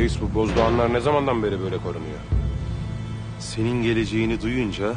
Reis bu bozdoğanlar ne zamandan beri böyle korunuyor? Senin geleceğini duyunca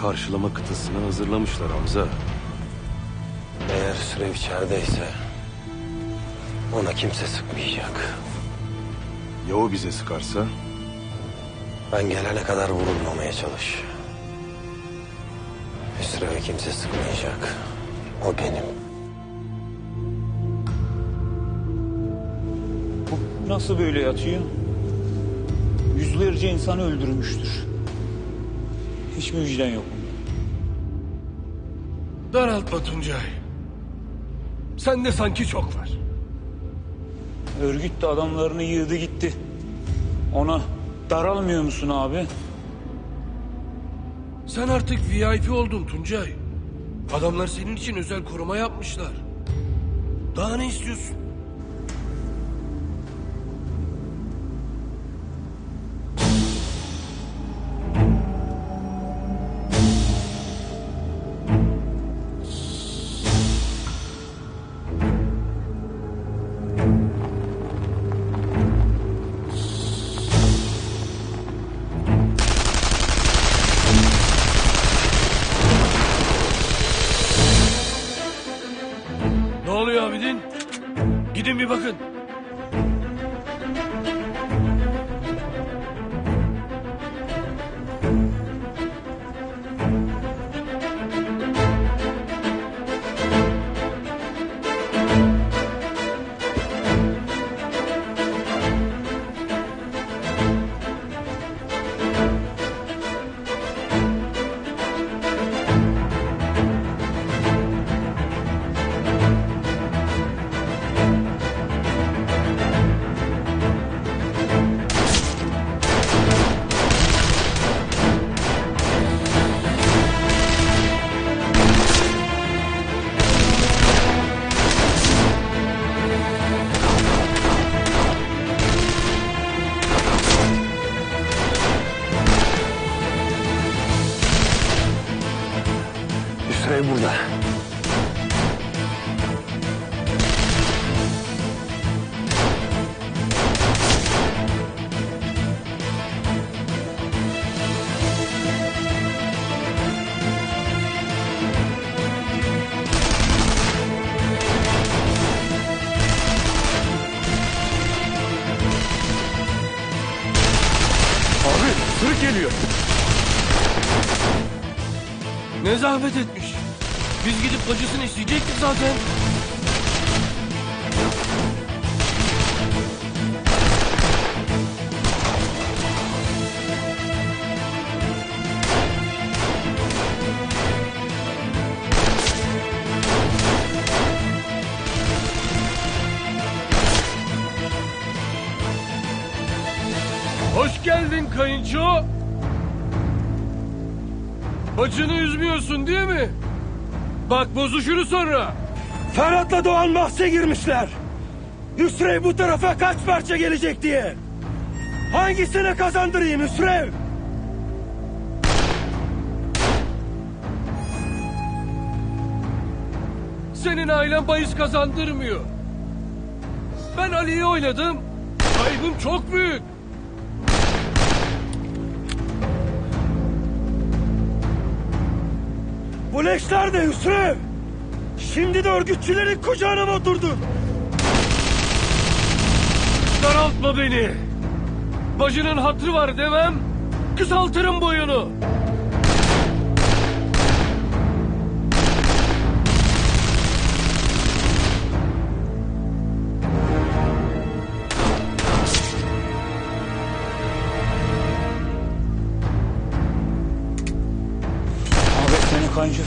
karşılama kıtasını hazırlamışlar Hamza. Eğer Sürev içerideyse ona kimse sıkmayacak. Ya o bize sıkarsa? Ben gelene kadar vurulmamaya çalış. Hüsrev'e kimse sıkmayacak. O benim. Nasıl böyle yatıyor? Yüzlerce insan öldürmüştür. Hiç mi vicdan yok bunda? Daraltma Tuncay. Sende sanki çok var. Örgüt de adamlarını yığdı gitti. Ona daralmıyor musun abi? Sen artık VIP oldun Tuncay. Adamlar senin için özel koruma yapmışlar. Daha ne istiyorsun? Abidin? Gidin bir bakın. Bacını üzmüyorsun değil mi? Bak bozuşuruz sonra. Ferhat'la Doğan bahse girmişler. Hüsrev bu tarafa kaç parça gelecek diye. Hangisine kazandırayım Hüsrev? Senin ailen bahis kazandırmıyor. Ben Ali'yi oynadım. Kaybım çok büyük. Bu leşler de Hüsrev. Şimdi de örgütçülerin kucağına oturdun? Daraltma beni. Bacının hatırı var demem. Kısaltırım boyunu.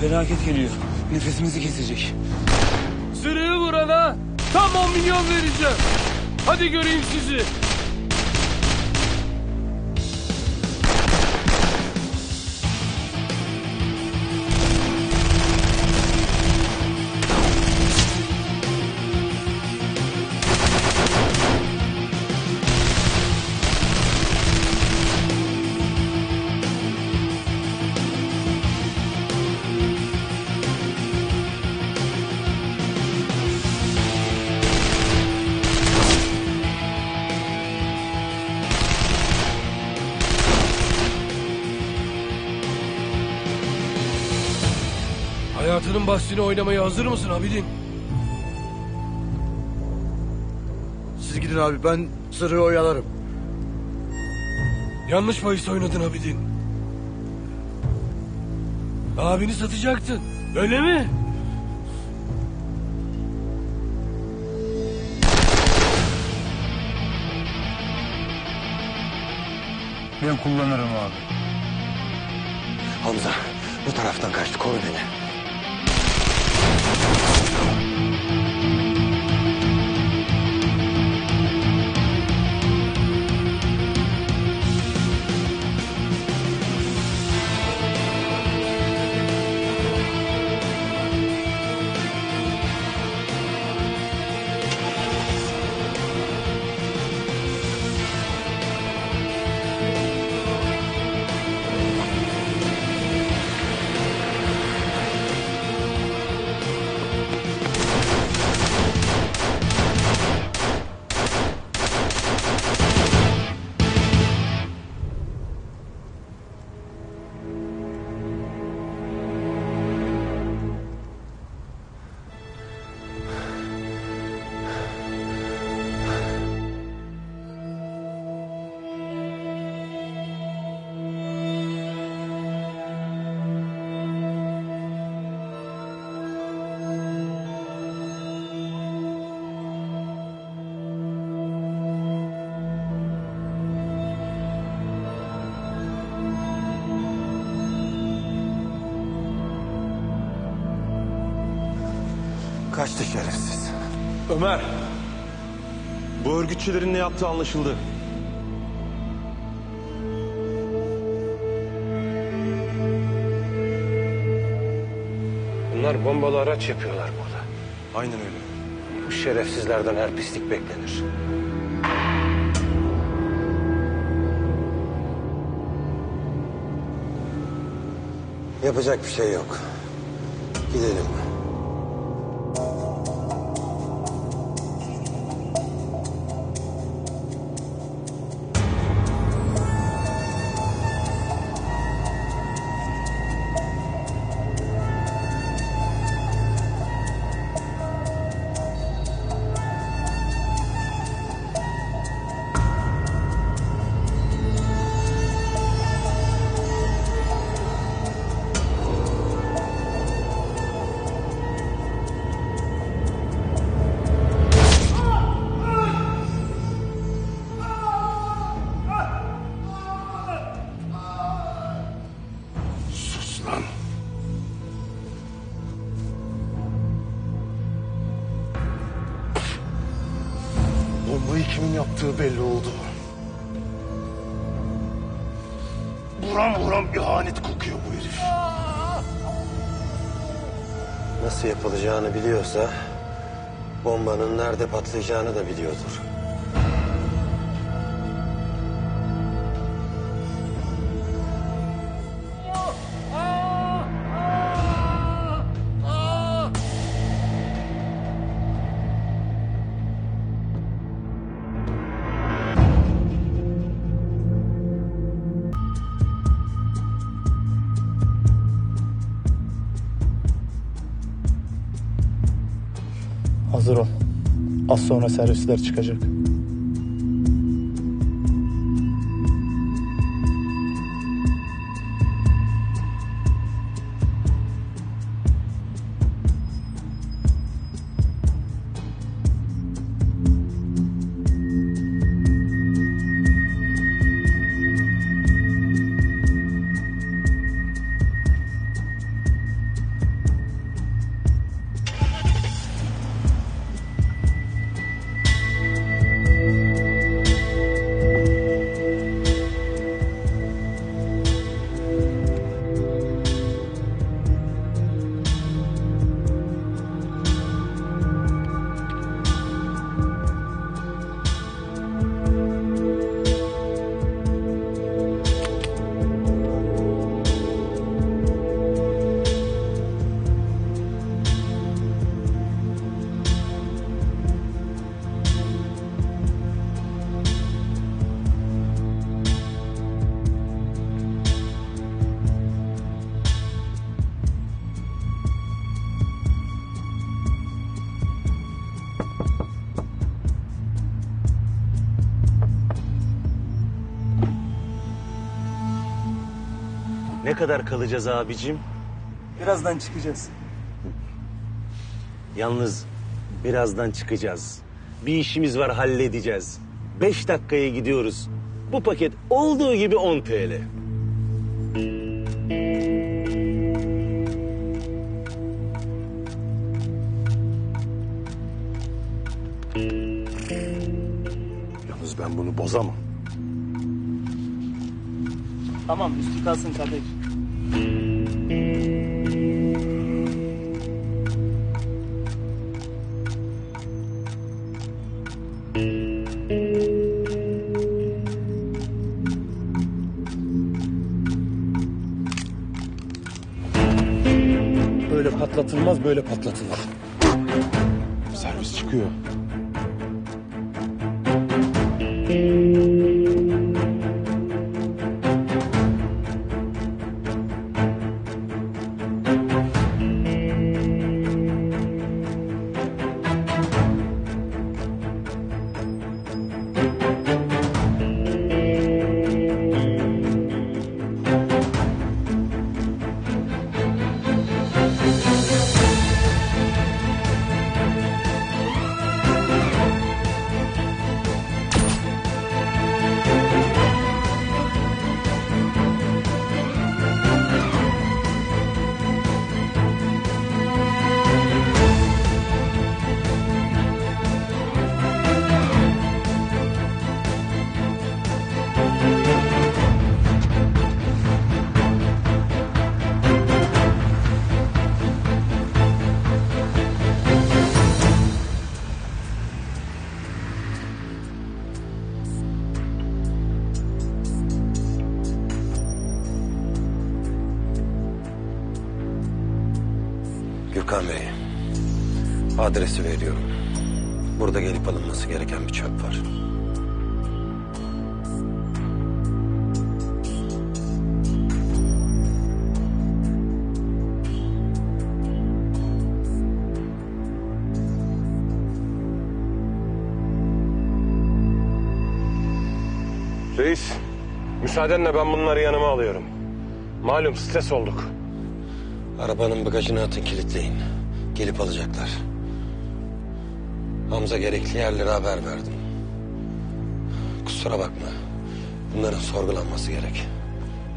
Felaket geliyor. Nefesimizi kesecek. Sırığı vurana tam 10 milyon vereceğim. Hadi göreyim sizi. Bahsini oynamaya hazır mısın Abidin? Siz gidin abi ben sırrı oyalarım. Yanlış bahis oynadın Abidin. Abini satacaktın. Öyle mi? Ben kullanırım abi. Hamza bu taraftan kaçtı koru beni. Kaçtı şerefsiz. Ömer. Bu örgütçülerin ne yaptığı anlaşıldı. Bunlar bombalı araç yapıyorlar burada. Aynen öyle. Bu şerefsizlerden her pislik beklenir. Yapacak bir şey yok. Gidelim. Belli oldu. Buram buram ihanet kokuyor bu herif. Nasıl yapılacağını biliyorsa bombanın nerede patlayacağını da biliyordur. Az sonra servisler çıkacak. Kadar kalacağız abicim? Birazdan çıkacağız. Yalnız birazdan çıkacağız. Bir işimiz var halledeceğiz. Beş dakikaya gidiyoruz. Bu paket olduğu gibi 10 TL. Yalnız ben bunu bozamam. Tamam üstü kalsın kardeş. Patlatılmaz böyle patlatılır. Servis çıkıyor. Burada gelip alınması gereken bir çöp var. Reis, müsaadenle ben bunları yanıma alıyorum. Malum stres olduk. Arabanın bagajını atın kilitleyin. Gelip alacaklar. Hamza gerekli yerlere haber verdim. Kusura bakma. Bunların sorgulanması gerek.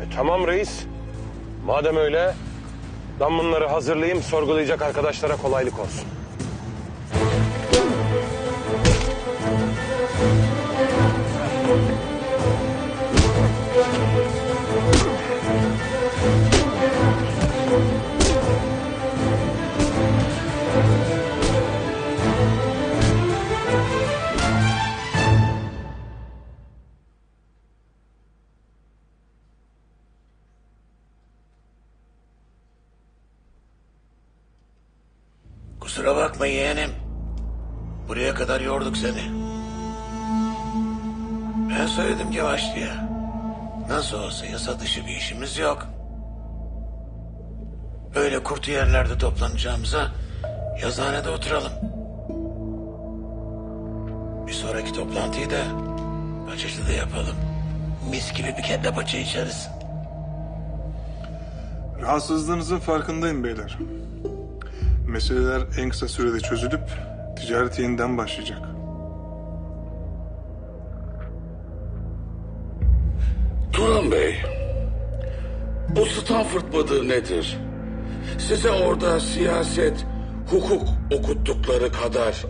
E, tamam reis. Madem öyle, ben bunları hazırlayayım, sorgulayacak arkadaşlara kolaylık olsun. Yorduk seni. Ben söyledim yavaşlıya. Nasıl olsa yasa dışı bir işimiz yok. Böyle kurtu yerlerde toplanacağımıza yazıhanede oturalım. Bir sonraki toplantıyı da Paçacı'da yapalım. Mis gibi bir kelle paça içeriz. Rahatsızlığınızın farkındayım beyler. Meseleler en kısa sürede çözülüp ticaret yeniden başlayacak. Bu Stanford mıdır nedir? Size orada siyaset, hukuk okuttukları kadar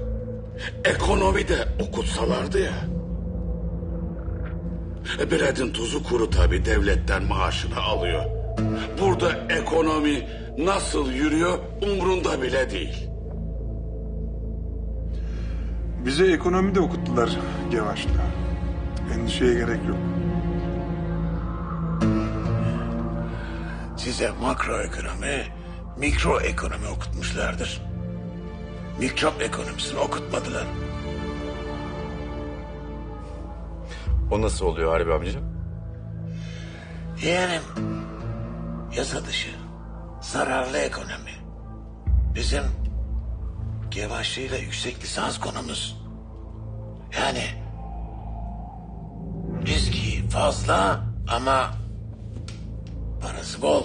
ekonomi de okutsalardı ya. Biredin tuzu kuru tabii devletten maaşını alıyor. Burada ekonomi nasıl yürüyor umrunda bile değil. Bize ekonomi de okuttular Gevaş'la. Endişeye gerek yok. Size makroekonomi, mikroekonomi okutmuşlardır. Mikrop ekonomisini okutmadılar. O nasıl oluyor Harbi amcacığım? Yeğenim, yasa dışı, zararlı ekonomi. Bizim Gevaşlı'yla yüksek lisans konumuz. Yani riski fazla ama Parası bol.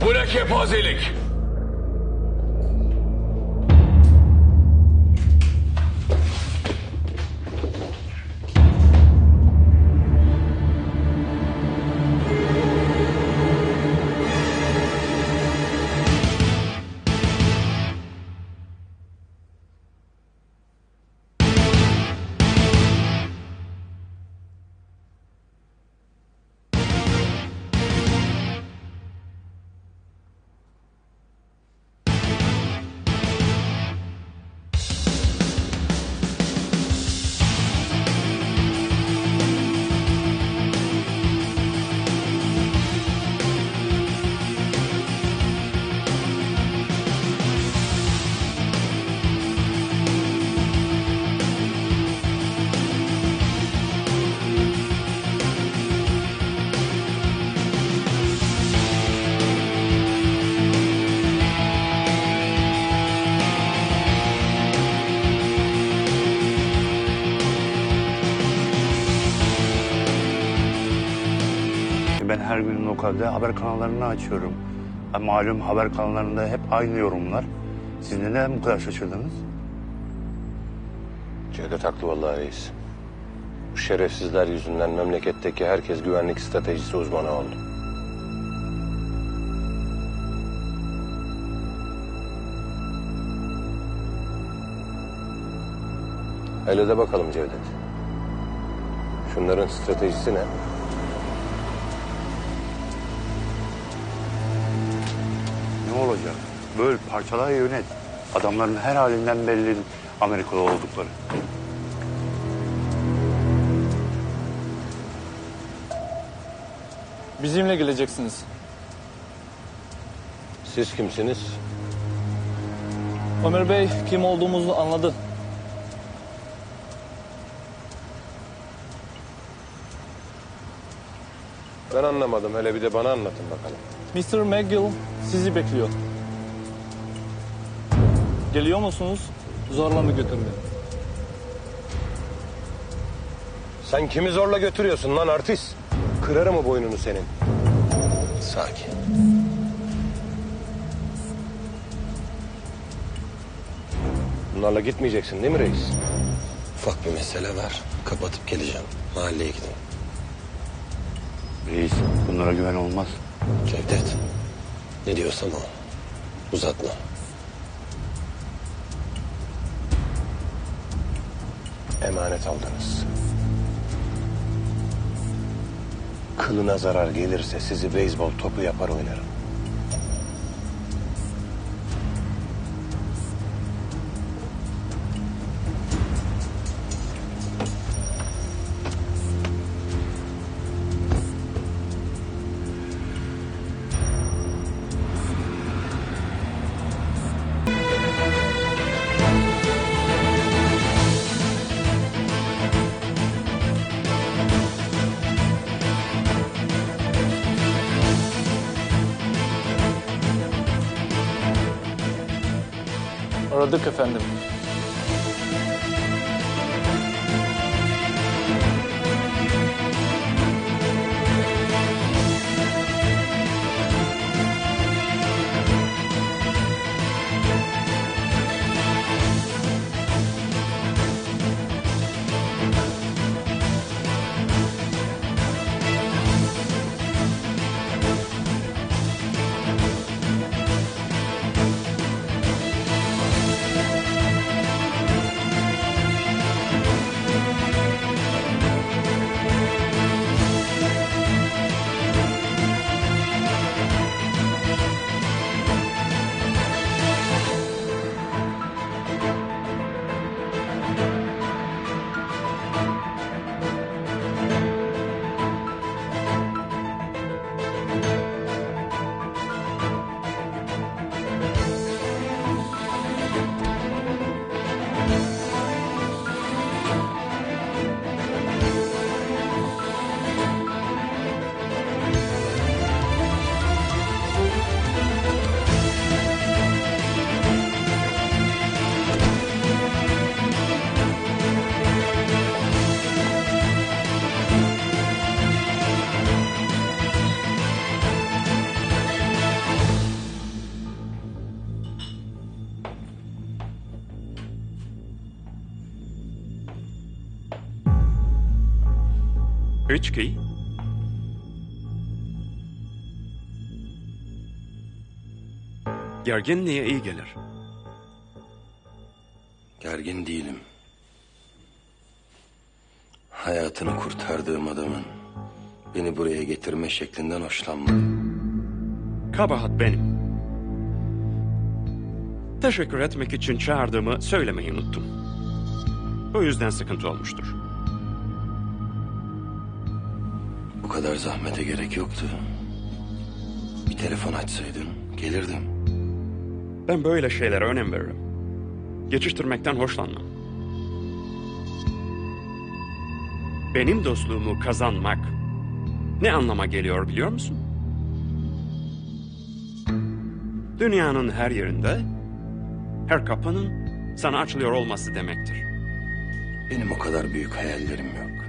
Bu ne kepazelik? Lokalde haber kanallarını açıyorum. Malum haber kanallarında hep aynı yorumlar. Siz neden bu kadar şaşırdınız? Cevdet haklı vallahi reis. Bu şerefsizler yüzünden memleketteki herkes güvenlik stratejisi uzmanı oldu. Hele de bakalım Cevdet. Şunların stratejisi ne? Ne olacak? Böyle parçalar yönet. Adamların her halinden belli Amerikalı oldukları. Bizimle geleceksiniz. Siz kimsiniz? Ömer Bey kim olduğumuzu anladı. Ben anlamadım. Hele bir de bana anlatın bakalım. Mr. McGill sizi bekliyor. Geliyor musunuz? Zorla mı götürmüyor? Sen kimi zorla götürüyorsun lan artist? Kırarım o boynunu senin. Sakin. Bunlarla gitmeyeceksin değil mi reis? Ufak bir mesele var. Kapatıp geleceğim. Mahalleye gideyim. Reis bunlara güven olmaz. Cevdet. Ne diyorsam o. Uzatma. Emanet aldınız. Kılına zarar gelirse sizi beyzbol topu yapar oynarım. Aradık efendim. İçki, gerginliğe iyi gelir. Gergin değilim. Hayatını kurtardığım adamın beni buraya getirme şeklinden hoşlanmadım. Kabahat benim. Teşekkür etmek için çağırdığımı söylemeyi unuttum. O yüzden sıkıntı olmuştur. Bu kadar zahmete gerek yoktu. Bir telefon açsaydın gelirdim. Ben böyle şeylere önem veririm. Geçiştirmekten hoşlanmam. Benim dostluğumu kazanmak ne anlama geliyor biliyor musun? Dünyanın her yerinde her kapının sana açılıyor olması demektir. Benim o kadar büyük hayallerim yok.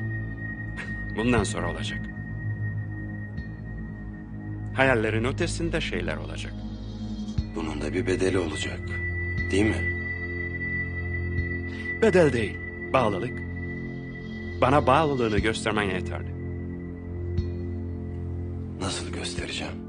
Bundan sonra olacak. Hayallerin ötesinde şeyler olacak. Bunun da bir bedeli olacak. Değil mi? Bedel değil, bağlılık. Bana bağlılığını göstermen yeterli. Nasıl göstereceğim?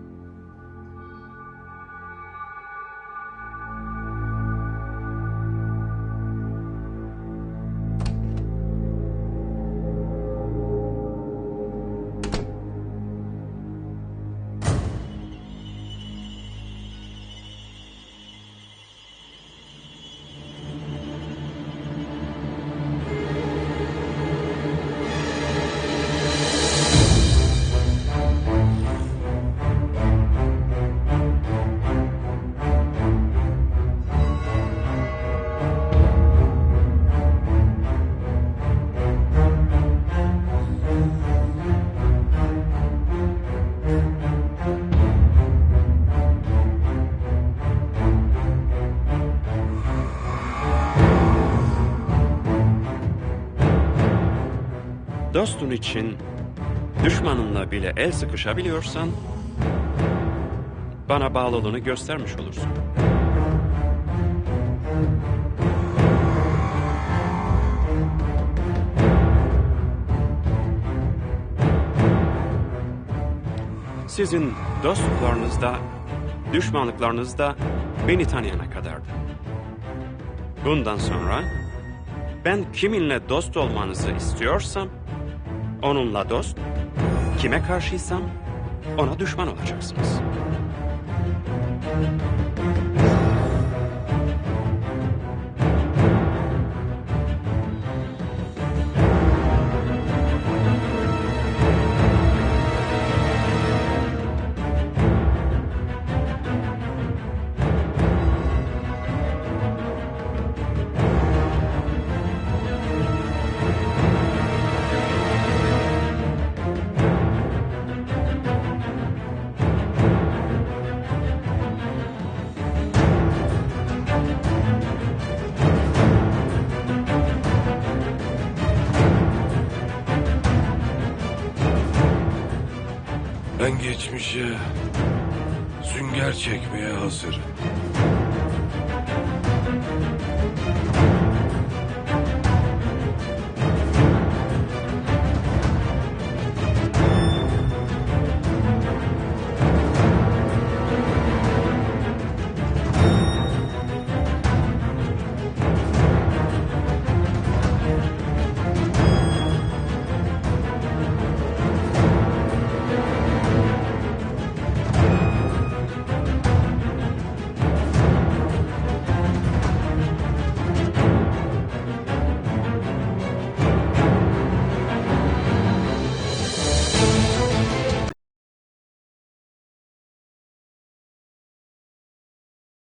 Dostun için düşmanınla bile el sıkışabiliyorsan bana bağlılığını göstermiş olursun. Sizin dostluklarınız da düşmanlıklarınız da beni tanıyana kadardı. Bundan sonra ben kiminle dost olmanızı istiyorsam onunla dost, kime karşıysam ona düşman olacaksınız. Geçmişe sünger çekmeye hazırım.